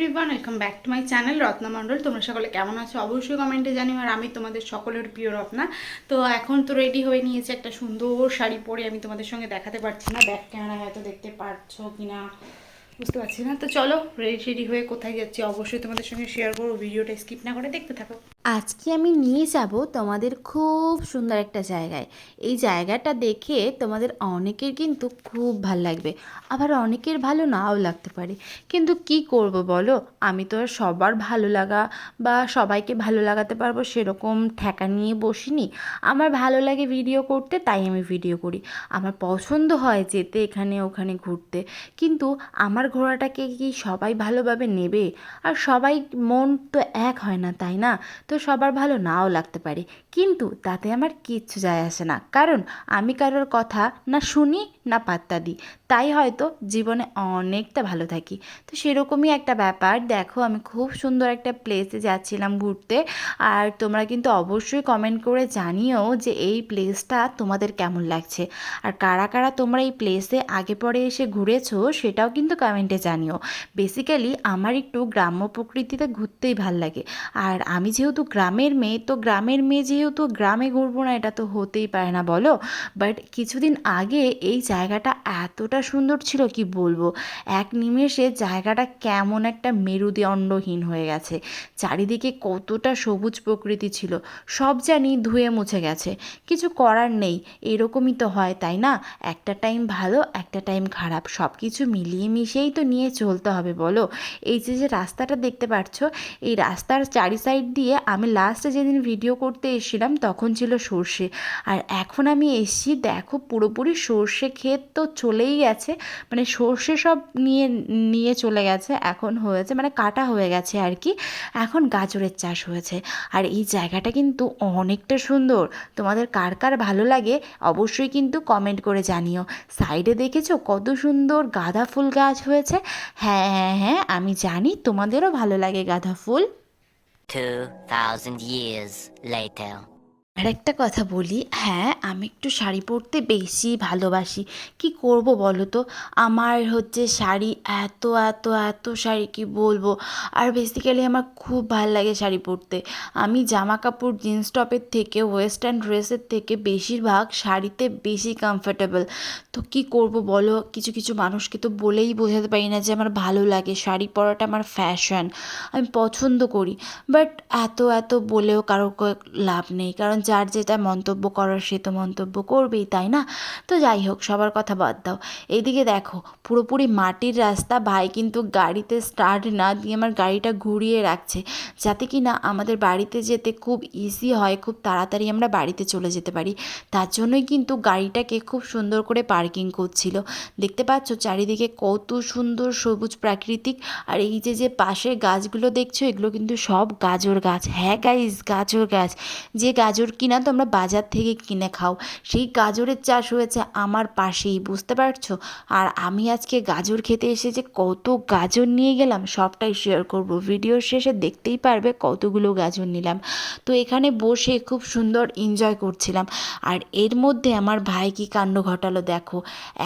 Everyone welcome back to my channel Ratna Mondal তোমরা সকলে কেমন আছো? অবশ্যই কমেন্টে জানিও, আর আমি তোমাদের সকলের প্রিয় রত্না। তো এখন তো রেডি হয়ে নিয়েছে একটা সুন্দর শাড়ি পরে, আমি তোমাদের সঙ্গে দেখাতে পারছি না। ব্যাক ক্যামেরা হয়তো দেখতে পারছ কি না বুঝতে পারছি না। তো চলো রেডি রেডি হয়ে কোথায় যাচ্ছি, অবশ্যই তোমাদের সঙ্গে শেয়ার করব। ভিডিওটা স্কিপ না করে দেখতে থাকো। আজকে আমি নিয়ে যাব তোমাদের খুব সুন্দর একটা জায়গায়। এই জায়গাটা দেখে তোমাদের অনেকের কিন্তু খুব ভালো লাগবে। আবার অনেকের ভালো নাও লাগতে পারে। কিন্তু কি করব বলো? আমি তো সবার ভালো লাগা বা সবাইকে ভালো লাগাতে পারব সেরকম ঠেকা নিয়ে বসিনি। আমার ভালো লাগে ভিডিও করতে, তাই আমি ভিডিও করি। আমার পছন্দ হয় যেতে এখানে ওখানে ঘুরতে। কিন্তু আমার ঘোড়াটাকে কি সবাই ভালোভাবে নেবে? আর সবাই মন তো এক হয় না, তাই না? তো সবার ভালো নাও লাগতে পারে। কিন্তু তাতে আমার কিচ্ছু যায় আসে না। কারণ আমি কারোর কথা না শুনি না পাত্তা দিই। তাই হয়তো জীবনে অনেকটা ভালো থাকি। তো সেরকমই একটা ব্যাপার। দেখো, আমি খুব সুন্দর একটা প্লেসে যাচ্ছিলাম ঘুরতে। আর তোমরা কিন্তু অবশ্যই কমেন্ট করে জানিও যে এই প্লেসটা তোমাদের কেমন লাগছে। আর কারা কারা তোমরা এই প্লেসে আগে পরে এসে ঘুরেছো, সেটাও কিন্তু কমেন্টে জানিও। বেসিক্যালি আমার একটু গ্রাম্য প্রকৃতিতে ঘুরতেই ভালো লাগে। আর আমি যেহেতু গ্রামের মেয়ে, তো গ্রামের মেয়ে যেহেতু গ্রামে ঘুরবো না, এটা তো হতেই পারে না, বলো? বাট কিছুদিন আগে এই জায়গাটা এতটা সুন্দর ছিল কি বলব? এক নিমেষে জায়গাটা কেমন একটা মেরুদণ্ডহীন হয়ে গেছে। চারিদিকে কতটা সবুজ প্রকৃতি ছিল, সব জানি ধুয়ে মুছে গেছে। কিছু করার নেই, এরকমই তো হয়, তাই না? একটা টাইম ভালো, একটা টাইম খারাপ সব কিছু মিলিয়ে মিশিয়েই তো নিয়ে চলতে হবে, বলো? এই যে যে রাস্তাটা দেখতে পাচ্ছ এই রাস্তার চারি সাইড দিয়ে আমি লাস্টে যেদিন ভিডিও করতে এসেছিলাম, তখন ছিল সর্ষে। আর এখন আমি এসছি, দেখো পুরোপুরি সর্ষে ক্ষেত তো চলেই গেছে মানে সর্ষে সব নিয়ে নিয়ে চলে গেছে এখন হয়েছে মানে কাটা হয়ে গেছে আর কি এখন গাজরের চাষ হয়েছে। আর এই জায়গাটা কিন্তু অনেকটা সুন্দর তোমাদের কার কার ভালো লাগে অবশ্যই কিন্তু কমেন্ট করে জানিও। সাইডে দেখেছ কত সুন্দর গাঁদা ফুল গাছ হয়েছে? হ্যাঁ হ্যাঁ হ্যাঁ আমি জানি তোমাদেরও ভালো লাগে গাঁদা ফুল। 2,000 years later. আর একটা কথা বলি। হ্যাঁ আমি একটু শাড়ি পরতে বেশি ভালোবাসি। কি করব বলো তো? আমার হচ্ছে শাড়ি এত এত এত শাড়ি কি বলব? আর বেসিক্যালি আমার খুব ভালো লাগে শাড়ি পরতে। আমি জামা কাপড় জিন্স টপের থেকে ওয়েস্টার্ন ড্রেসের থেকে বেশিরভাগ শাড়িতে বেশি কমফোর্টেবল তো কি করব বলো? কিছু কিছু মানুষকে তো বলেই বোঝাতে পারি না যে আমার ভালো লাগে। শাড়ি পরাটা আমার ফ্যাশন আমি পছন্দ করি। বাট এত এত বলেও কারও লাভ নেই। কারণ যার যেটা মন্তব্য করার সে তো মন্তব্য করবেই, তাই না? তো যাই হোক, সবার কথা বাদ দাও। এইদিকে দেখো, পুরোপুরি মাটির রাস্তা, ভাই কিন্তু গাড়িতে স্টার্ট না দিয়ে আমার গাড়িটা ঘুরিয়ে রাখছে। যাতে কি না আমাদের বাড়িতে যেতে খুব ইজি হয়, খুব তাড়াতাড়ি আমরা বাড়িতে চলে যেতে পারি। তার জন্যই কিন্তু গাড়িটাকে খুব সুন্দর করে পার্কিং করছিল। দেখতে পাচ্ছ চারিদিকে কত সুন্দর সবুজ প্রাকৃতিক, আর এই যে যে পাশে গাছগুলো দেখছ, এগুলো কিন্তু সব গাজর গাছ। হ্যাঁ গাইস গাজর গাছ। যে গাজর কিনা তোমরা বাজার থেকে কিনে খাও। সেই গাজরের চাষ হয়েছে আমার পাশেই, বুঝতে পারছ? আর আমি আজকে গাজর খেতে এসে যে কত গাজর নিয়ে গেলাম, সবটাই শেয়ার করব। ভিডিওর শেষে দেখতেই পারবে কতগুলো গাজর নিলাম। তো এখানে বসে খুব সুন্দর এনজয় করছিলাম। আর এর মধ্যে আমার ভাই কি কাণ্ড ঘটালো দেখো।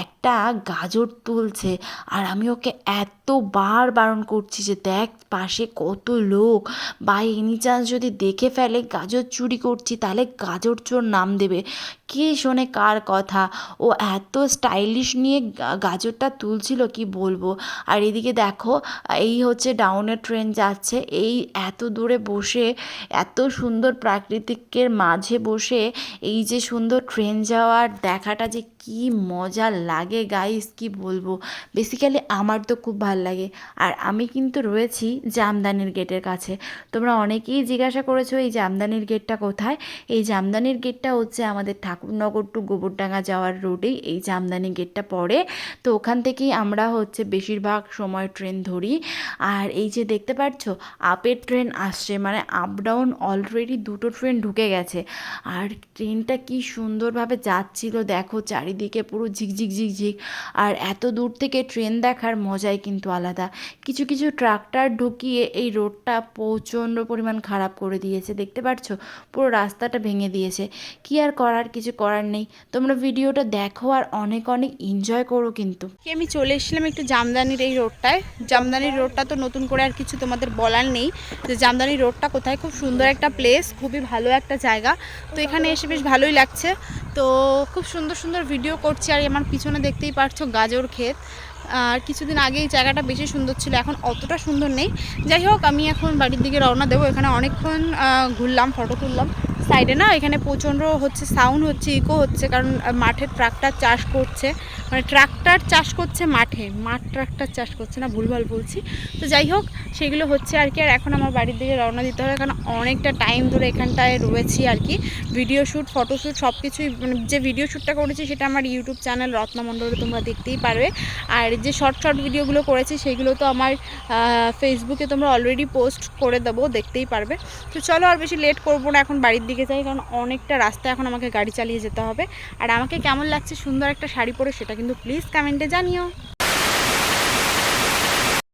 একটা গাজর তুলছে আর আমি ওকে এতবার বারণ করছি যে দেখ পাশে কত লোক। বাই এনি চান্স যদি দেখে ফেলে, গাজর চুরি করছি, তাহলে গাজর চোর নাম দেবে। কে শোনে কার কথা? ও এত স্টাইলিশ নিয়ে গাজরটা তুলছিল, কি বলব? আর এদিকে দেখো, এই হচ্ছে ডাউনের ট্রেন যাচ্ছে। এই এত দূরে বসে, এত সুন্দর প্রাকৃতিকের মাঝে বসে, এই যে সুন্দর ট্রেন যাওয়ার দেখাটা যে কি মজা লাগে গাইস কি বলব? বেসিক্যালি আমার তো খুব ভালো লাগে। আর আমি কিন্তু রয়েছি জামদানির গেটের কাছে। তোমরা অনেকেই জিজ্ঞাসা করেছ, এই জামদানির গেটটা কোথায়? এই জামদানির গেটটা হচ্ছে আমাদের ঠাকুরনগর টু গোবরডাঙ্গা যাওয়ার রোডেই এই জামদানি গেটটা পড়ে। তো ওখান থেকেই আমরা হচ্ছে বেশিরভাগ সময় ট্রেন ধরি। আর এই যে দেখতে পাচ্ছ আপের ট্রেন আসছে মানে আপ ডাউন অলরেডি দুটো ট্রেন ঢুকে গেছে। আর ট্রেনটা কি সুন্দরভাবে যাচ্ছিল, দেখো চারিদিকে পুরো ঝিকঝিক ঝিকঝিক আর এত দূর থেকে ট্রেন দেখার মজাই কিন্তু আলাদা। কিছু কিছু ট্রাক্টর ঢুকিয়ে এই রোডটা প্রচণ্ড পরিমাণ খারাপ করে দিয়েছে। দেখতে পাচ্ছ পুরো রাস্তাটা ভেঙে দিয়েছে। কি আর করার কিছু কিছু করার নেই। তোমরা ভিডিওটা দেখো আর অনেক অনেক এনজয় করো কিন্তু। আমি চলে এসেছিলাম একটু জামদানির এই রোডটায়। জামদানির রোডটা তো নতুন করে আর কিছু তোমাদের বলার নেই। যে জামদানি রোডটা কোথায়? খুব সুন্দর একটা প্লেস খুবই ভালো একটা জায়গা। তো এখানে এসে বেশ ভালোই লাগছে। তো খুব সুন্দর সুন্দর ভিডিও করছি আর আমার পিছনে দেখতেই পারছ গাজর ক্ষেত। আর কিছুদিন আগে এই জায়গাটা বেশি সুন্দর ছিল, এখন অতটা সুন্দর নেই। যাই হোক, আমি এখন বাড়ির দিকে রওনা দেবো। এখানে অনেকক্ষণ ঘুরলাম ফটো তুললাম। সাইডে না, এখানে প্রচণ্ড হচ্ছে সাউন্ড হচ্ছে ইকো হচ্ছে, কারণ মাঠে ট্রাক্টর চাষ করছে। মানে ট্রাক্টর চাষ করছে মাঠে, মাঠ ট্রাক্টর চাষ করছে না, ভুলভাল বলছি। তো যাই হোক, সেগুলো হচ্ছে আর কি, আর এখন আমার বাড়ির দিকে রওনা দিতে হবে, কারণ অনেকটা টাইম ধরে এখানটায় রয়েছি আর কি। ভিডিও শ্যুট ফটোশ্যুট সব কিছুই মানে যে ভিডিও শ্যুটটা করেছি, সেটা আমার ইউটিউব চ্যানেল রত্নমণ্ডলে তোমরা দেখতেই পারবে। আর যে শর্ট শর্ট ভিডিওগুলো করেছি, সেগুলো তো আমার ফেসবুকে তোমরা অলরেডি পোস্ট করে দেবো, দেখতেই পারবে। তো চলো আর বেশি লেট করব না, এখন বাড়ির দিকে যাই, কারণ অনেকটা রাস্তা এখন আমাকে গাড়ি চালিয়ে যেতে হবে। আর আমাকে কেমন লাগছে সুন্দর একটা শাড়ি পরে সেটা কিন্তু প্লিজ কমেন্টে জানিও।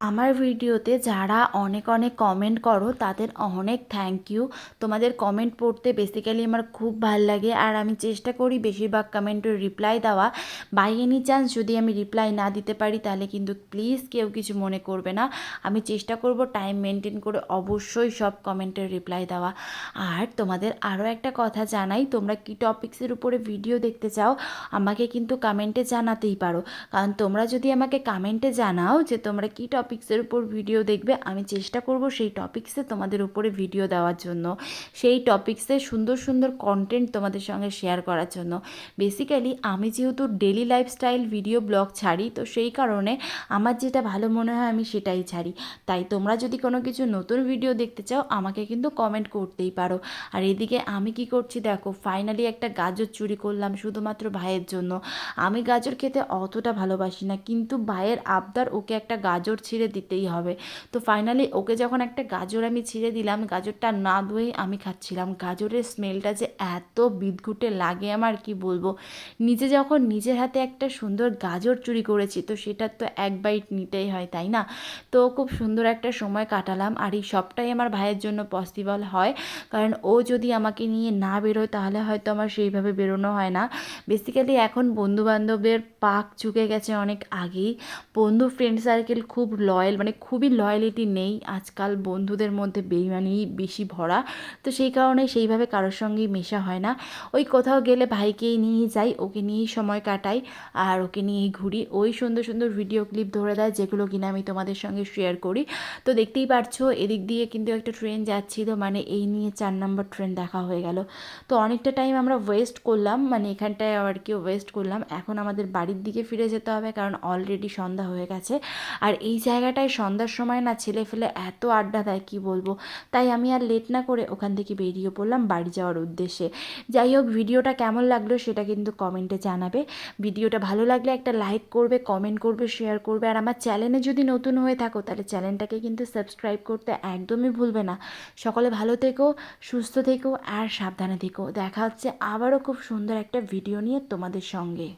আমার ভিডিওতে যারা অনেক অনেক কমেন্ট করো, তাদের অনেক থ্যাংক ইউ তোমাদের কমেন্ট পড়তে বেসিক্যালি আমার খুব ভালো লাগে আর আমি চেষ্টা করি বেশিরভাগ কমেন্টের রিপ্লাই দেওয়া। বাই এনি চান্স যদি আমি রিপ্লাই না দিতে পারি, তাহলে কিন্তু প্লিজ কেউ কিছু মনে করবে না। আমি চেষ্টা করব টাইম মেনটেন করে অবশ্যই সব কমেন্টের রিপ্লাই দেওয়া। আর তোমাদের আরও একটা কথা জানাই, তোমরা কি টপিক্সের উপরে ভিডিও দেখতে চাও, আমাকে কিন্তু কমেন্টে জানাতেই পারো। কারণ তোমরা যদি আমাকে কমেন্টে জানাও যে তোমরা কি টপিক্সের উপর ভিডিও দেখবে। আমি চেষ্টা করব সেই টপিক্সে তোমাদের উপরে ভিডিও দেওয়ার জন্য, সেই টপিক্সে সুন্দর সুন্দর কন্টেন্ট তোমাদের সঙ্গে শেয়ার করার জন্য। বেসিক্যালি আমি যেহেতু ডেলি লাইফস্টাইল ভিডিও ব্লগ ছাড়ি, তো সেই কারণে আমার যেটা ভালো মনে হয় আমি সেটাই ছাড়ি। তাই তোমরা যদি কোনো কিছু নতুন ভিডিও দেখতে চাও, আমাকে কিন্তু কমেন্ট করতেই পারো। আর এদিকে আমি কি করছি দেখো ফাইনালি একটা গাজর চুরি করলাম শুধুমাত্র ভাইয়ের জন্য। আমি গাজর খেতে অতটা ভালোবাসি না, কিন্তু ভাইয়ের আবদার ওকে একটা গাজর ছিঁড়ে দিতেই হবে। তো ফাইনালি ওকে যখন একটা গাজর আমি ছিঁড়ে দিলাম, গাজরটা না ধুয়েই আমি খাচ্ছিলাম। গাজরের স্মেলটা যে এত বিদঘুটে লাগে আমার, কি বলব? নিজে যখন নিজের হাতে একটা সুন্দর গাজর চুরি করেছি, তো সেটার তো এক বাইট নিতেই হয়, তাই না? তো খুব সুন্দর একটা সময় কাটালাম। আর এই সবটাই আমার ভাইয়ের জন্য পসিবল হয়। কারণ ও যদি আমাকে নিয়ে না বেরোয়, তাহলে হয়তো আমার সেইভাবে বেরোনো হয় না। বেসিক্যালি এখন বন্ধুবান্ধবের পাক চুকে গেছে অনেক আগেই। বন্ধু ফ্রেন্ড সার্কেল খুব লয়াল মানে খুবই লয়ালিটি নেই আজকাল বন্ধুদের মধ্যে বেইমানি বেশি ভরা। তো সেই কারণে সেইভাবে কারোর সঙ্গেই মেশা হয় না। ওই কোথাও গেলে ভাইকেই নিয়ে যাই, ওকে নিয়েই সময় কাটাই আর ওকে নিয়েই ঘুরি। ওই সুন্দর সুন্দর ভিডিও ক্লিপ ধরে দেয় যেগুলো কিনা আমি তোমাদের সঙ্গে শেয়ার করি। তো দেখতেই পারছ, এদিক দিয়ে কিন্তু একটা ট্রেন যাচ্ছিল মানে এই নিয়ে চার নম্বর ট্রেন দেখা হয়ে গেল। তো অনেকটা টাইম আমরা ওয়েস্ট করলাম মানে এখানটায় আর কি ওয়েস্ট করলাম। এখন আমাদের বাড়ির দিকে ফিরে যেতে হবে, কারণ অলরেডি সন্ধ্যা হয়ে গেছে। আর এই জায়গাটায় সন্ধ্যার সময় না ছেলে ফেলে এত আড্ডা দেয়, কি বলব? তাই আমি আর লেট না করে ওখান থেকে বেরিয়ে পড়লাম বাড়ি যাওয়ার উদ্দেশ্যে। যাই হোক, ভিডিওটা কেমন লাগল সেটা কিন্তু কমেন্টে জানাবে। ভিডিওটা ভালো লাগলে একটা লাইক করবে কমেন্ট করবে শেয়ার করবে। আর আমার চ্যানেলে যদি নতুন হয়ে থাকো, তাহলে চ্যানেলটাকে কিন্তু সাবস্ক্রাইব করতে একদমই ভুলবে না। সকলে ভালো থেকো, সুস্থ থেকো আর সাবধানে থেকো। দেখা হচ্ছে আবারও খুব সুন্দর একটা ভিডিও নিয়ে তোমাদের সঙ্গে।